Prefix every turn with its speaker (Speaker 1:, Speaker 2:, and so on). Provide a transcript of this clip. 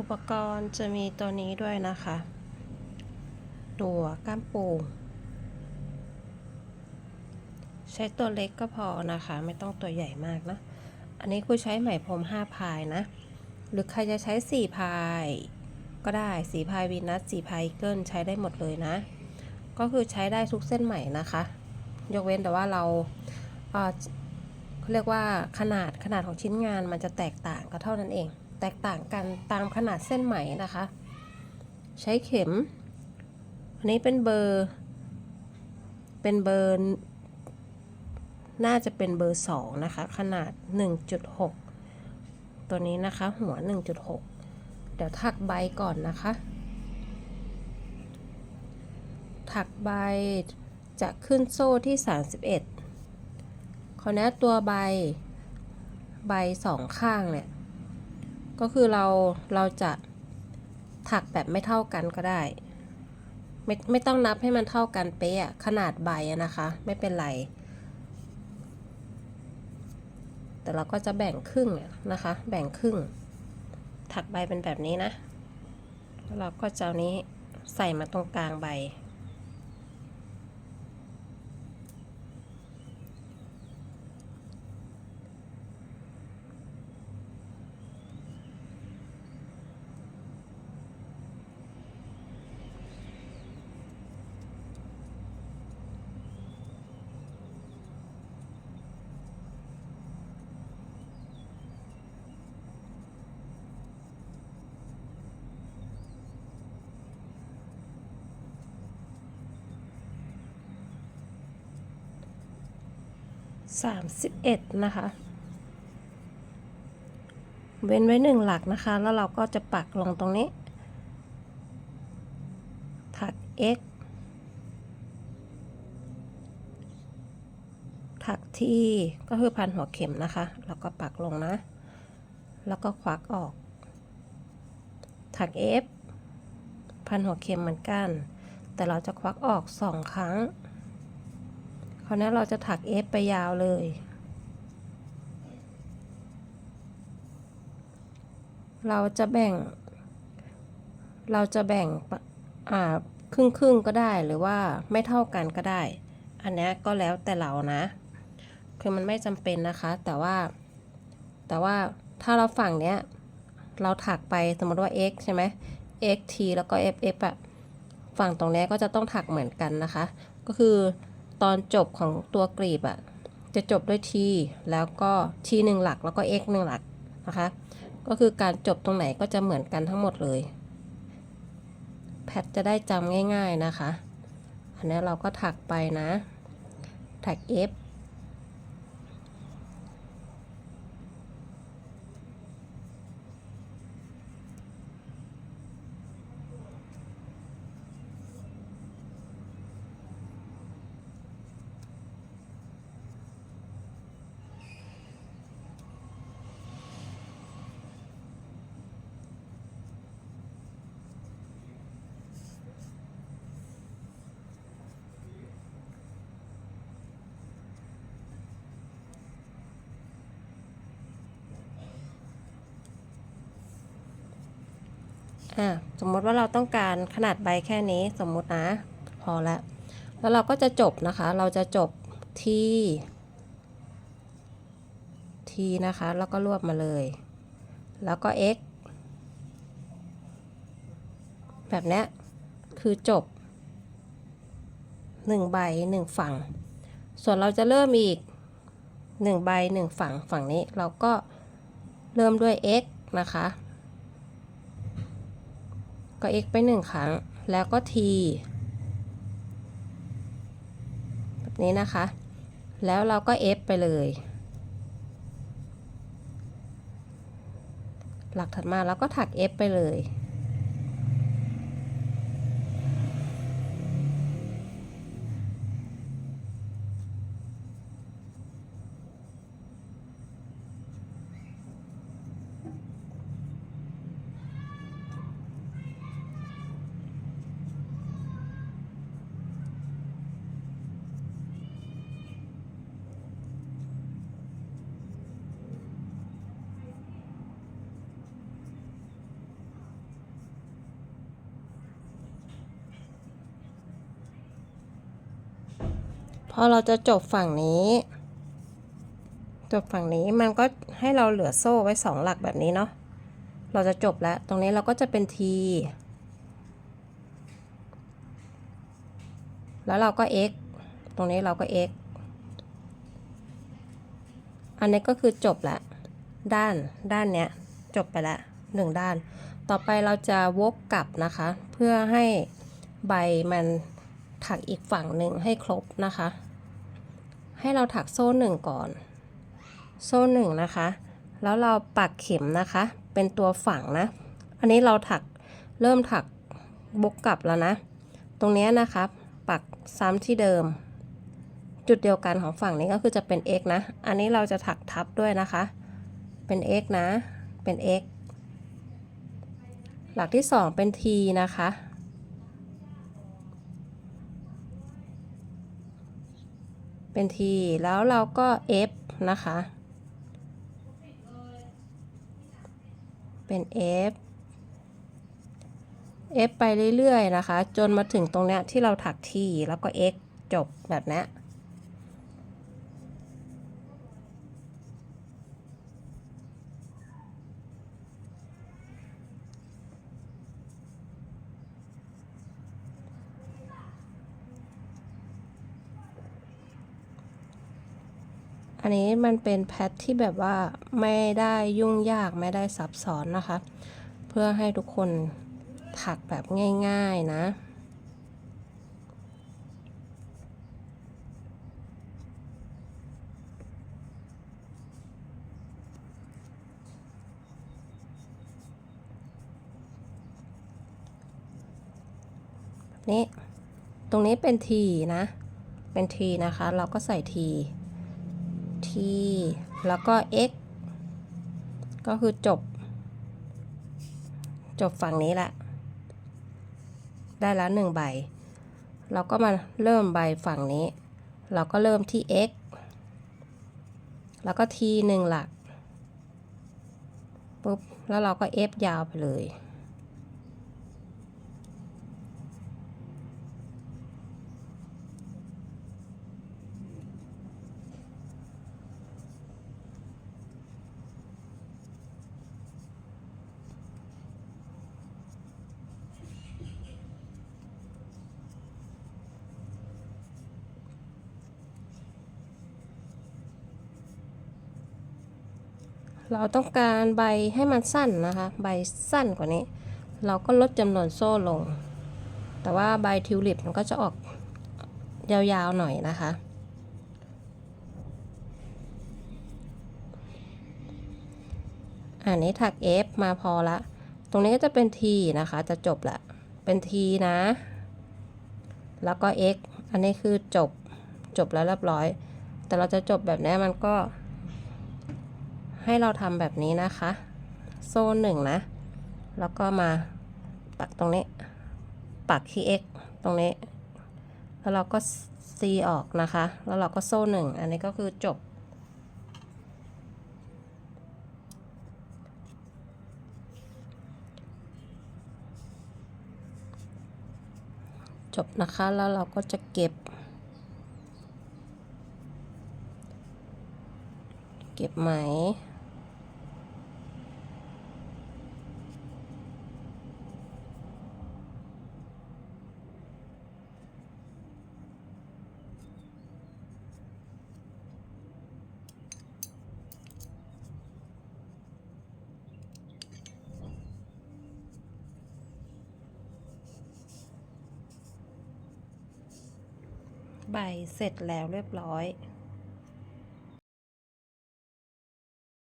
Speaker 1: อุปกรณ์จะมีตัวนี้ด้วยนะคะ ตัวก้ามปูใช้ตัวเล็กก็พอนะคะ ไม่ต้องตัวใหญ่มากนะ อันนี้คุยใช้ไหมพรม5พายนะ หรือใครจะใช้ 4 พาย ก็ได้ 4 พายวีนัส4พายเกิลใช้ได้หมดเลยนะ ก็คือใช้ได้ทุกเส้นไหมนะคะ ยกเว้นแต่ว่าเราเอ่อเขาเรียกว่าขนาดขนาดของชิ้นงานมันจะแตกต่างก็เท่านั้นเอง แตกต่างกันตามขนาดเส้นไหมนะคะ ใช้เข็ม อันนี้เป็นเบอร์ เป็นเบอร์ น่าจะเป็นเบอร์2นะคะ ขนาด 1.6 ตัวนี้นะคะหัว 1.6 เดี๋ยวถักใบก่อนนะคะ ถักใบจะขึ้นโซ่ที่ 31คราวนี้ตัวใบใบสองข้างเนี่ย ก็คือเราเราจะถักแบบไม่เท่ากันก็ได้ ไม่ไม่ต้องนับให้มันเท่ากันเป๊ะขนาดใบนะคะ ไม่เป็นไร แต่เราก็จะแบ่งครึ่งนะคะ แบ่งครึ่ง ถักใบเป็นแบบนี้นะ แล้วเราก็จะเอานี้ใส่มาตรงกลางใบ 31นะคะ เว้นไว้หนึ่งหลักนะคะ แล้วเราก็จะปักลงตรงนี้ ถัก x ถัก t ก็คือพันหัวเข็มนะคะ แล้วก็ปักลงนะ แล้วก็ควักออก ถัก f พันหัวเข็มเหมือนกัน แต่เราจะควักออกสองครั้ง ราวนี้เราจะถัก F ไปยาวเลย เราจะแบ่ง เราจะแบ่งอ่าครึ่งครึ่งก็ได้หรือว่าไม่เท่ากันก็ได้ อันนี้ก็แล้วแต่เรานะ คือมันไม่จำเป็นนะคะ แต่ว่า แต่ว่าถ้าเราฝั่งเนี้ย เราถักไปสมมติว่า x ใช่ไหม x t แล้วก็ f f อะฝั่งตรงนี้ก็จะต้องถักเหมือนกันนะคะ ก็คือ ตอนจบของตัวกรีบอะจะจบด้วย t แล้วก็ t หนึ่งหลักแล้วก็ x หนึ่งหลักนะคะ ก็คือการจบตรงไหนก็จะเหมือนกันทั้งหมดเลย แพทจะได้จำง่าย ๆนะคะ อันนี้เราก็ถักไปนะ ถัก f อะสมมติว่าเราต้องการขนาดใบแค่นี้สมมุตินะ พอแล้วแล้วเราก็จะจบนะคะ เราจะจบที่ทีนะคะ แล้วก็รวบมาเลย แล้วก็ x แบบนี้คือจบหนึ่งใบหนึ่งฝั่ง ส่วนเราจะเริ่มอีกหนึ่งใบหนึ่งฝั่งฝั่งนี้ เราก็เริ่มด้วย x นะคะ ก็ x ไปหนึ่งครั้ง แล้วก็ t แบบนี้นะคะ แล้วเราก็ f ไปเลย หลักถัดมาเราก็ถัก f ไปเลย อเราจะจบฝั่งนี้ จบฝั่งนี้มันก็ให้เราเหลือโซ่ไว้สองหลักแบบนี้เนาะเราจะจบแล้ว ตรงนี้เราก็จะเป็น T แล้วเราก็ x ตรงนี้เราก็ x อันนี้ก็คือจบละด้านด้านเนี้ยจบไปละหนึ่งด้าน ต่อไปเราจะวกกลับนะคะ เพื่อให้ใบมันถักอีกฝั่งหนึ่งให้ครบนะคะ ให้เราถักโซ่หนึ่งก่อน โซ่หนึ่งนะคะ แล้วเราปักเข็มนะคะ เป็นตัวฝังนะ อันนี้เราถักเริ่มถักบกกลับแล้วนะ ตรงนี้นะคะปักซ้ำที่เดิม จุดเดียวกันของฝั่งนี้ก็คือจะเป็น x นะ อันนี้เราจะถักทับด้วยนะคะ เป็น x นะ เป็น x หลักที่ 2 เป็น t นะคะ เป็น t แล้วเราก็ f นะคะ เป็น f f ไปเรื่อยๆนะคะ จนมาถึงตรงเนี้ยที่เราถัก t แล้วก็ x จบแบบนี้ อันนี้มันเป็นแพทที่แบบว่าไม่ได้ยุ่งยากไม่ได้ซับซ้อนนะคะ เพื่อให้ทุกคนถักแบบง่ายๆนะนี่ตรงนี้เป็นทีนะ เป็นทีนะคะ เราก็ใส่ที t แล้วก็ x ก็คือจบ จบฝั่งนี้ละ ได้แล้วหนึ่งใบ เราก็มาเริ่มใบฝั่งนี้ เราก็เริ่มที่ x แล้วก็ t หนึ่งหลักปุ๊บ แล้วเราก็ f ยาวไปเลย เราต้องการใบให้มันสั้นนะคะ ใบสั้นกว่านี้ เราก็ลดจำนวนโซ่ลง แต่ว่าใบทิวลิปมันก็จะออกยาวๆหน่อยนะคะ อันนี้ถัก F มาพอละ ตรงนี้ก็จะเป็น T นะคะ จะจบละ เป็น T นะ แล้วก็ X อันนี้คือจบ จบแล้วเรียบร้อย แต่เราจะจบแบบนี้มันก็ ให้เราทำแบบนี้นะคะ โซ่หนึ่งนะ แล้วก็มาปักตรงนี้ ปักที่ x ตรงนี้ แล้วเราก็ c ออกนะคะ แล้วเราก็โซ่หนึ่งอันนี้ก็คือจบ จบนะคะ แล้วเราก็จะเก็บ เก็บไหม ใบเสร็จแล้วเรียบร้อย